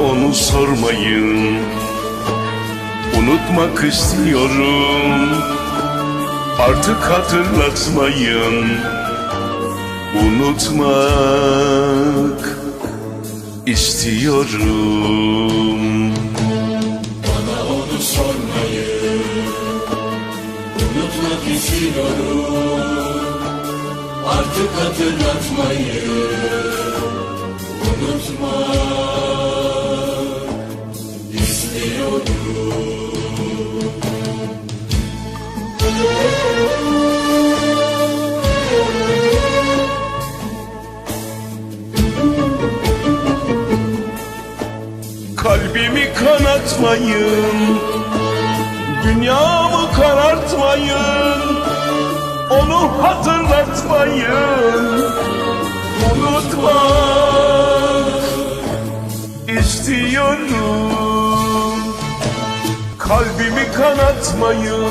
hatırlatmayın Unutmak istiyorum. Artık hatırlatmayın. Unutmak istiyorum. Bana onu sormayın. Unutmak istiyorum. Artık hatırlatmayın. Unutmak kanatmayın Dünyamı karartmayın. Onu hatırlatmayın. Unutmak istiyorum. Kalbimi kanatmayın.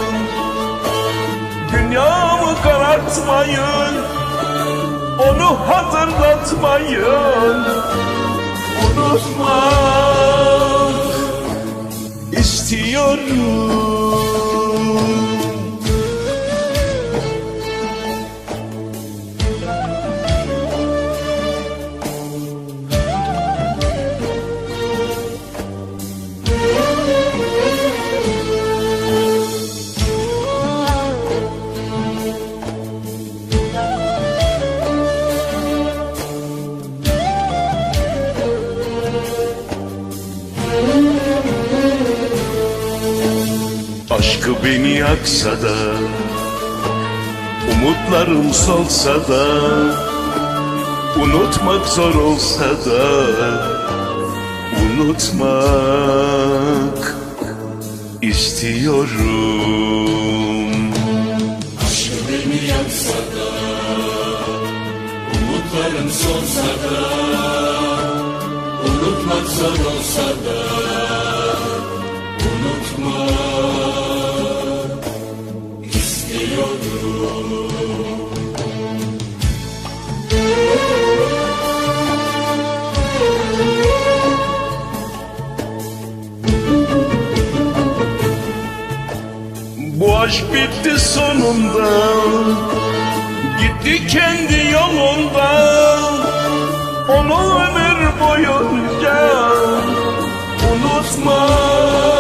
Dünyamı karartmayın. Onu hatırlatmayın. Unutmak istiyorum Aşkı beni yaksa da Umutlarım solsa da Unutmak zor olsa da Unutmak istiyorum. Aşkı beni yaksa da Umutlarım solsa da Unutmak zor olsa da aşk bitti sonunda. Gitti kendi yolunda. Onu ömür boyunca Unutmak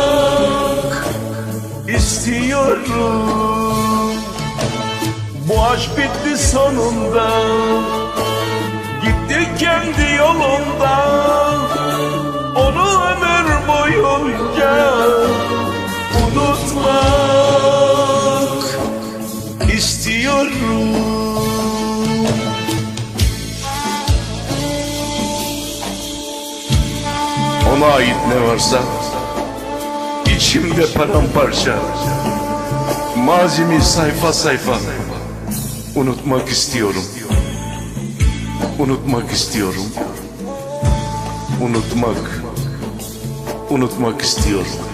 istiyorum. Bu aşk bitti sonunda. Gitti kendi yolunda Ona ait ne varsa içimde paramparça. Mazimi sayfa sayfa unutmak istiyorum. Unutmak istiyorum. Unutmak, unutmak istiyorum.